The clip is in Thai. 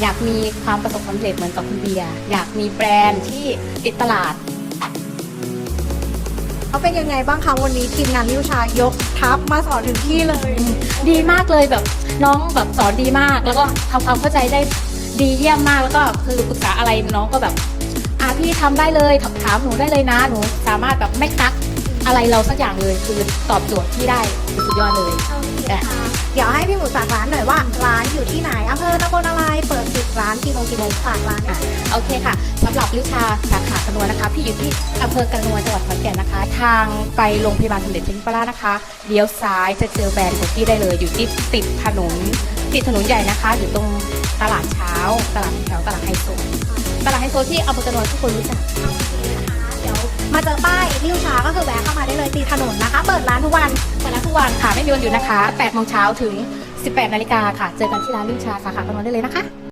อยากมีความประสบความสำเร็จเหมือนกับคุณเบียร์อยากมีแบรนด์ที่ติดตลาดเขาเป็นยังไงบ้างคะวันนี้ทีมงานริวชายกทัพมาสอนถึงที่เลย ดีมากเลยแบบน้องแบบสอนดีมาก แล้วก็ทำความเข้าใจได้ดีเยี่ยมมากแล้วก็คือปรึกษาอะไรน้องก็แบบอะพี่ทำได้เลยถามหนูได้เลยนะหนูสามารถแบบไม่คักอะไรเราสักอย่างเลยคือตอบโจทย์ที่ได้สุดยอดเลย เดี๋ยวให้พี่หมูฝากร้านหน่อยว่าร้านอยู่านกี่โมงกี่โมงฝากร้านหน่ะโอเคค่ะสำหรับลิชาสาขากระนวลนะคะ พี่อยู่ที่อำเภอกระนวลจังหวัดขอนแก่นนะคะ ทางไปโรงพยาบาลสมเด็จพระยุพราชนะคะเลี้ยวซ้ายจะเจอแบรนด์ของพี่ได้เลย อยู่ที่ติดถนนติดถนนใหญ่นะคะ อยู่ตรงตลาดเช้า ตลาดแถวตลาดไฮโซตลาดไฮโซที่อำเภอกระนวลทุกคนรู้จักเดี๋ยวมาเจอป้ายริวชาก็คือแวะเข้ามาได้เลยตีถนนนะคะ เปิดร้านทุกวันเปิดร้านทุกวันค่ะไม่มีวันหยุดนะคะ8โมงเช้าถึง 18 นาฬิกาค่ะ เจอกันที่ร้านลิวชาสาขากระนวลได้เลยนะคะ